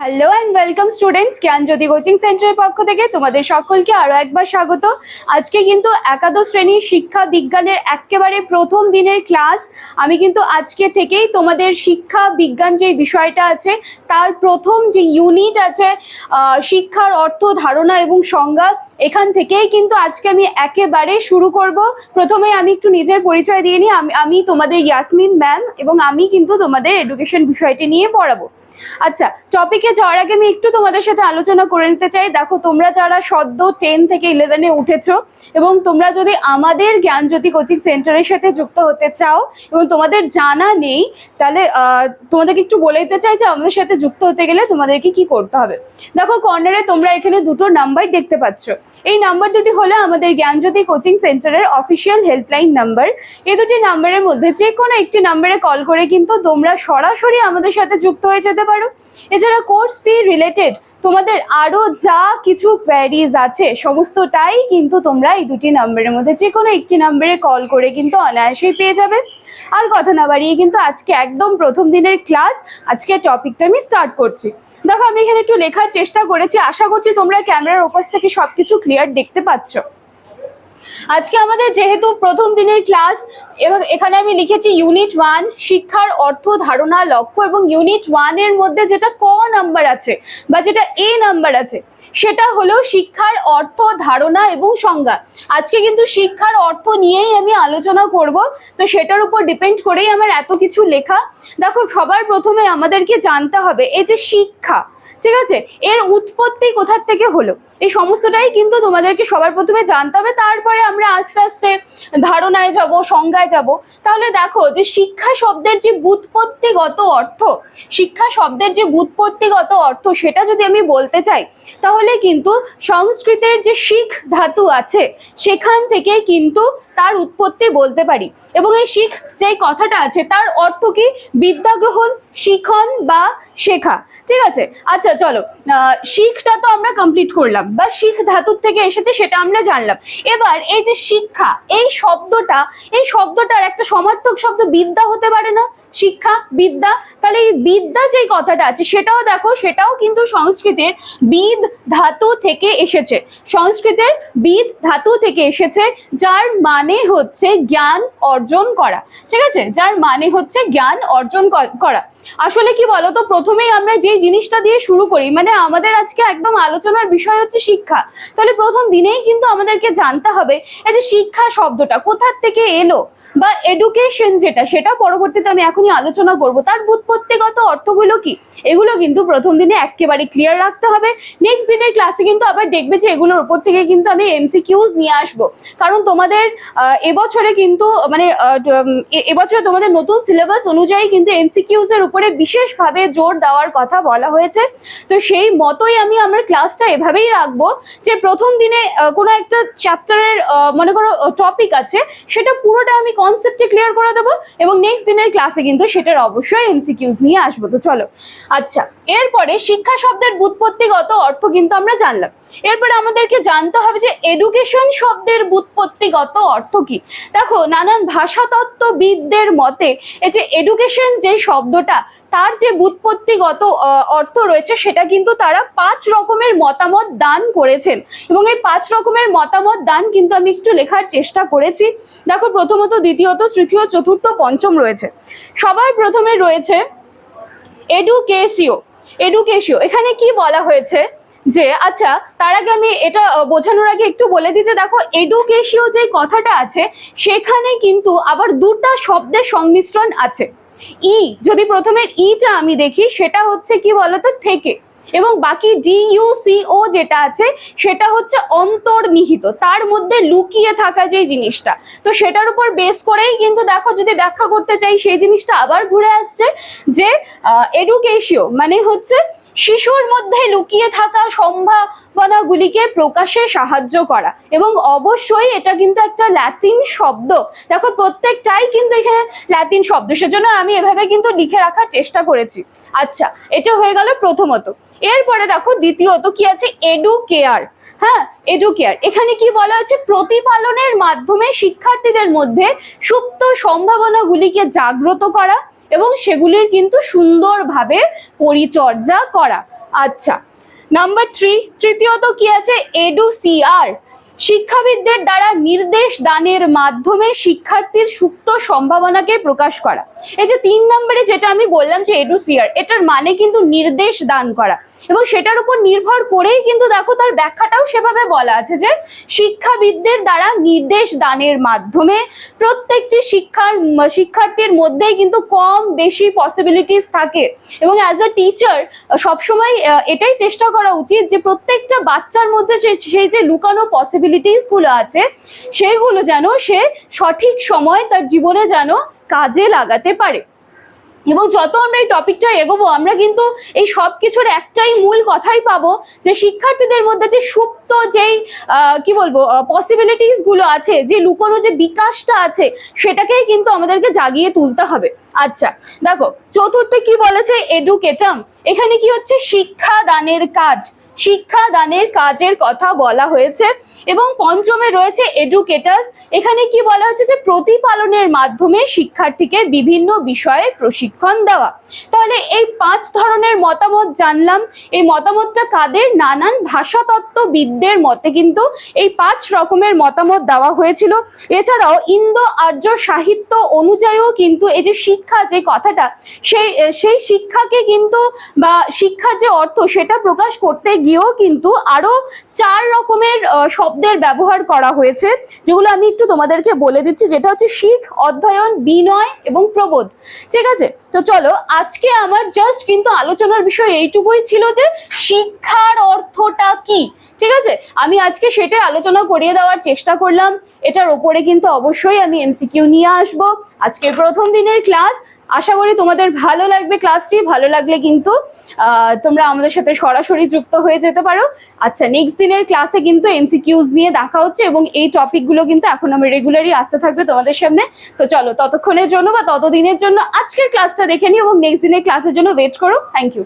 Hello and welcome students Gyanjyoti coaching সেন্টারের পক্ষ থেকে তোমাদের সকলকে আরও একবার স্বাগত। আজকে কিন্তু একাদশ শ্রেণির শিক্ষা বিজ্ঞানের একেবারে প্রথম দিনের ক্লাস। আমি কিন্তু আজকে থেকেই তোমাদের শিক্ষা বিজ্ঞান যে বিষয়টা আছে, তার প্রথম যে ইউনিট আছে শিক্ষার অর্থ, ধারণা এবং সংজ্ঞা, এখান থেকেই কিন্তু আজকে আমি একেবারে শুরু করব। প্রথমে আমি একটু নিজের পরিচয় দিয়ে নিই। আমি তোমাদের ইয়াসমিন ম্যাম এবং আমি কিন্তু তোমাদের এডুকেশন বিষয়টি নিয়ে পড়াবো। আচ্ছা টপিকে যাওয়ার আগে আমি একটু তোমাদের সাথে আলোচনা করে নিতে চাই। দেখো, তোমরা যারা সদ্য টেন থেকে ইলেভেনে উঠেছো এবং তোমরা যদি আমাদের জ্ঞানজ্যোতি কোচিং সেন্টারের সাথে যুক্ত হতে চাও এবং তোমাদের জানা নেই, তাহলে তোমাদেরকে একটু বলে দিতে চাই যে আমাদের সাথে যুক্ত হতে গেলে তোমাদেরকে কি করতে হবে। দেখো, কর্নারে তোমরা এখানে দুটো নাম্বার দেখতে পাচ্ছ। এই নাম্বার দুটি হলো আমাদের জ্ঞানজ্যোতি কোচিং সেন্টারের অফিসিয়াল হেল্পলাইন নাম্বার এই দুটি নাম্বারের মধ্যে যে কোনো একটি নাম্বারে কল করে কিন্তু তোমরা সরাসরি আমাদের সাথে যুক্ত হয়ে যেতে পারো। এছাড়া কোর্স ফি রিলেটেড তোমাদের আরও যা কিছু কোয়ারিজ আছে, সমস্তটাই কিন্তু তোমরা এই দুটি নাম্বারের মধ্যে যে কোনো একটি নাম্বারে কল করে কিন্তু অনায়াসেই পেয়ে যাবে। আর কথা না বাড়িয়ে কিন্তু আজকে একদম প্রথম দিনের ক্লাস আজকে টপিকটা আমি স্টার্ট করছি। দেখো, আমি এখানে একটু লেখার চেষ্টা করেছি। আশা করছি তোমরা ক্যামেরার ওপাশ থেকে সবকিছু ক্লিয়ার দেখতে পাচ্ছ। আজকে আমাদের যেহেতু প্রথম দিনের ক্লাস, এবং এখানে আমি লিখেছি ইউনিট ওয়ান শিক্ষার অর্থ, ধারণা, লক্ষ্য এবং ইউনিট ওয়ানের মধ্যে যেটা ক নাম্বার আছে বা যেটা এ নাম্বার আছে, সেটা হলো শিক্ষার অর্থ, ধারণা এবং সংজ্ঞা। আজকে কিন্তু শিক্ষার অর্থ নিয়েই আমি আলোচনা করব, তো সেটার উপর ডিপেন্ড করেই আমার এত কিছু লেখা। দেখো, সবার প্রথমে আমাদেরকে জানতে হবে, এই যে শিক্ষা ঠিক আছে? এর উৎপত্তি কোথার থেকে হলো? এই সমস্তটাই কিন্তু তোমাদেরকে সবার প্রথমে জানতে হবে। তারপরে আমরা আস্তে আস্তে ধারণায় যাব, সংজ্ঞায় যাব। তাহলে দেখো যে শিক্ষা শব্দের যে বুৎপত্তিগত অর্থ, শিক্ষা শব্দের যে বুৎপত্তিগত অর্থ, সেটা যদি আমি বলতে চাই, তাহলে কিন্তু সংস্কৃতের যে শিখ ধাতু আছে, সেখান থেকে কিন্তু তার উৎপত্তি বলতে পারি। এবং এই শিখ যে কথাটা আছে, তার অর্থ কি? বিদ্যা গ্রহণ শিখন বা শেখা। ঠিক আছে? আচ্ছা চলো। শিখটা তো আমরা কমপ্লিট করলাম বা শিখ ধাতুর থেকে এসেছে সেটা আমরা জানলাম। এবার এই যে শিক্ষা, এই শব্দটা, এই শব্দটার একটা সমার্থক শব্দ বিদ্যা হতে পারে না। শিক্ষা, বিদ্যা, তাহলে এই বিদ্যা যে কথাটা আছে, সেটাও দেখো, সেটাও কিন্তু সংস্কৃতের বিদ ধাতু থেকে এসেছে। সংস্কৃতের বিদ ধাতু থেকে এসেছে, যার মানে হচ্ছে জ্ঞান অর্জন করা। ঠিক আছে? যার মানে হচ্ছে জ্ঞান অর্জন কর- আসলে কি বলতো? প্রথমেই আমরা যে জিনিসটা দিয়ে শুরু করি মানে আমাদের আজকে একদম আলোচনার বিষয় হচ্ছে শিক্ষা। তাহলে প্রথম দিনেই কিন্তু আমাদেরকে জানতে হবে, এই যে শিক্ষা শব্দটা কোথার থেকে এলো? বা এডুকেশন যেটা, সেটা পরবর্তীতে আমি এখনই আলোচনা করব। তার বুৎপত্তিগত অর্থগুলো কি? এগুলো কিন্তু প্রথম দিনে একেবারে ক্লিয়ার রাখতে হবে। নেক্সট দিনের ক্লাসে কিন্তু আবার দেখবে যে এগুলোর উপর থেকে কিন্তু আমি এমসিকিউজ নিয়ে আসব। কারণ তোমাদের এবছরে কিন্তু মানে এবছরে তোমাদের নতুন সিলেবাস অনুযায়ী কিন্তু এমসিকিউজ এর উপরে বিশেষভাবে জোর দেওয়ার কথা বলা হয়েছে। তো সেই মতোই আমি আমার ক্লাসটা এভাবেই রাখব যে প্রথম দিনে কোনো একটা চ্যাপ্টারের মনে করো টপিক আছে, সেটা পুরোটা আমি কনসেপ্টে ক্লিয়ার করে দেবো এবং নেক্সট দিনের ক্লাসে কিন্তু সেটার অবশ্যই এমসিকিউজ নিয়ে আসব। তো চলো আচ্ছা এরপরে শিক্ষা শব্দের বুৎপত্তিগত অর্থ কিন্তু আমরা জানলাম। এরপরে আমাদেরকে জানতে হবে যে এডুকেশন শব্দের বুৎপত্তিগত অর্থ কি? দেখো, নানান ভাষাতত্ত্ববিদদের মতে, এই যে এডুকেশন যে শব্দটা তার যে বুৎপত্তিগত অর্থ রয়েছে সেটা কিন্তু তারা পাঁচ রকমের মতামত দান করেছেন। এবং এই পাঁচ রকমের মতামত দান কিন্তু আমি একটু লেখার চেষ্টা করেছি। দেখো, প্রথমত, দ্বিতীয়ত, তৃতীয়, চতুর্থ, পঞ্চম রয়েছে। সবার প্রথমে রয়েছে এডুকেশিও। এডুকেশিও, এখানে কি বলা হয়েছে? যে আচ্ছা তার আগে আমি এটা বোঝানোর আগে একটু বলে দিই যে, দেখো, এডুকেশিও যে কথাটা আছে, সেখানে কিন্তু আবার দুটা শব্দের সংমিশ্রণ আছে। ই, যদি প্রথমের ইটা আমি দেখি, সেটা হচ্ছে কি বলতো, থেকে। এবং বাকি ডি, ইউ, সি, ও যেটা আছে, সেটা হচ্ছে অন্তর্নিহিত। তার মধ্যে লুকিয়ে থাকা যে জিনিসটা। তো সেটার উপর বেস করেই কিন্তু দেখো, যদি ব্যাখ্যা করতে চাই, সেই জিনিসটা আবার ঘুরে আসছে যে এডুকেশিও মানে হচ্ছে শিশুর মধ্যে লুকিয়ে থাকা সম্ভাবনাগুলিকে প্রকাশে সাহায্য করা। এবং অবশ্যই এটা কিন্তু একটা ল্যাটিন শব্দ। দেখো, প্রত্যেকটাই কিন্তু এখানে ল্যাটিন শব্দ। সেজন্য আমি এভাবে কিন্তু লিখে রাখার চেষ্টা করেছি। আচ্ছা এটা হয়ে গেল প্রথমত। এরপরে দেখো, দ্বিতীয়ত কি আছে? এডু কেয়ার হ্যাঁ এডুকেয়ার এখানে কি বলা হচ্ছে প্রতিপালনের মাধ্যমে শিক্ষার্থীদের মধ্যে সুপ্ত সম্ভাবনাগুলিকে জাগ্রত করা। এবং সেগুলির কিন্তু সুন্দরভাবে পরিচর্যা করা। আচ্ছা নাম্বার থ্রি তৃতীয়ত কি আছে? এডু সিআর শিক্ষাবিদদের দ্বারা নির্দেশ দানের মাধ্যমে শিক্ষার্থীর সুপ্ত সম্ভাবনাকে প্রকাশ করা। এই যে তিন নম্বরে যেটা আমি বললাম যে এডু সিআর এটার মানে কিন্তু নির্দেশ দান করা। এবং সেটার উপর নির্ভর করেই কিন্তু দেখো তার ব্যাখ্যাটাও সেভাবে বলা আছে যে শিক্ষাবিদদের দ্বারা নির্দেশ দানের মাধ্যমে প্রত্যেকটি শিক্ষার, শিক্ষার্থীর মধ্যেই কিন্তু কম বেশি পসিবিলিটিস থাকে। এবং অ্যাজ আ টিচার সবসময় এটাই চেষ্টা করা উচিত যে প্রত্যেকটা বাচ্চার মধ্যে সেই যে লুকানো পসিবিলিটিসগুলো আছে সেইগুলো যেন সে সঠিক সময় তার জীবনে যেন কাজে লাগাতে পারে। এবং যত আমরা এই টপিকটা এগোবো, আমরা কিন্তু এই সব কিছুর একটাই মূল কথাই পাবো যে শিক্ষার্থীদের মধ্যে যে সুপ্ত যেই কি বলব পসিবিলিটিসগুলো আছে, যে লুকোনো যে বিকাশটা আছে, সেটাকেই কিন্তু আমাদেরকে জাগিয়ে তুলতে হবে। আচ্ছা দেখো, চতুর্থে কি বলেছে? এডুকেটাম এখানে কি হচ্ছে? শিক্ষা দানের কাজ। শিক্ষা দানের কাজের কথা বলা হয়েছে এবং পঞ্চমে রয়েছে এডুকেটার্স এখানে কি বলা হচ্ছে যে প্রতিপালনের মাধ্যমে শিক্ষার্থীকে বিভিন্ন বিষয়ে প্রশিক্ষণ দেওয়া। তাহলে এই পাঁচ ধরনের মতামত জানলাম। এই মতামতটা কাদের? নানান ভাষাতত্ত্ববিদদের মতে কিন্তু এই পাঁচ রকমের মতামত দেওয়া হয়েছিল। এছাড়াও ইন্দো আর্য সাহিত্য অনুযায়ীও কিন্তু এই যে শিক্ষা যে কথাটা, সেই সেই শিক্ষাকে কিন্তু বা শিক্ষার যে অর্থ সেটা প্রকাশ করতে গিয়েও কিন্তু আরও চার রকমের শব্দের ব্যবহার করা হয়েছে, যেগুলো আমি একটু তোমাদেরকে বলে দিচ্ছি। যেটা হচ্ছে শিখ, অধ্যয়ন, বিনয় এবং প্রবোধ। ঠিক আছে? তো চলো, আজকে আমার জাস্ট কিন্তু আলোচনার বিষয় এইটুকুই ছিল যে শিক্ষার অর্থটা কি। ঠিক আছে? আমি আজকে সেটাই আলোচনা করিয়ে দেওয়ার চেষ্টা করলাম। এটার ওপরে কিন্তু অবশ্যই আমি এমসিকিউ নিয়ে আসব। আজকের প্রথম দিনের ক্লাস আশা করি তোমাদের ভালো লাগবে ক্লাসটি ভালো লাগলে কিন্তু তোমরা আমাদের সাথে সরাসরি যুক্ত হয়ে যেতে পারো। আচ্ছা নেক্সট দিনের ক্লাসে কিন্তু এমসিকিউজ নিয়ে দেখা হচ্ছে এবং এই টপিকগুলো কিন্তু এখন আমি রেগুলারই আসতে থাকবে তোমাদের সামনে। তো চলো, ততক্ষণের জন্য বা ততদিনের জন্য আজকের ক্লাসটা দেখে নিই এবং নেক্সট দিনের ক্লাসের জন্য ওয়েট করো। Thank you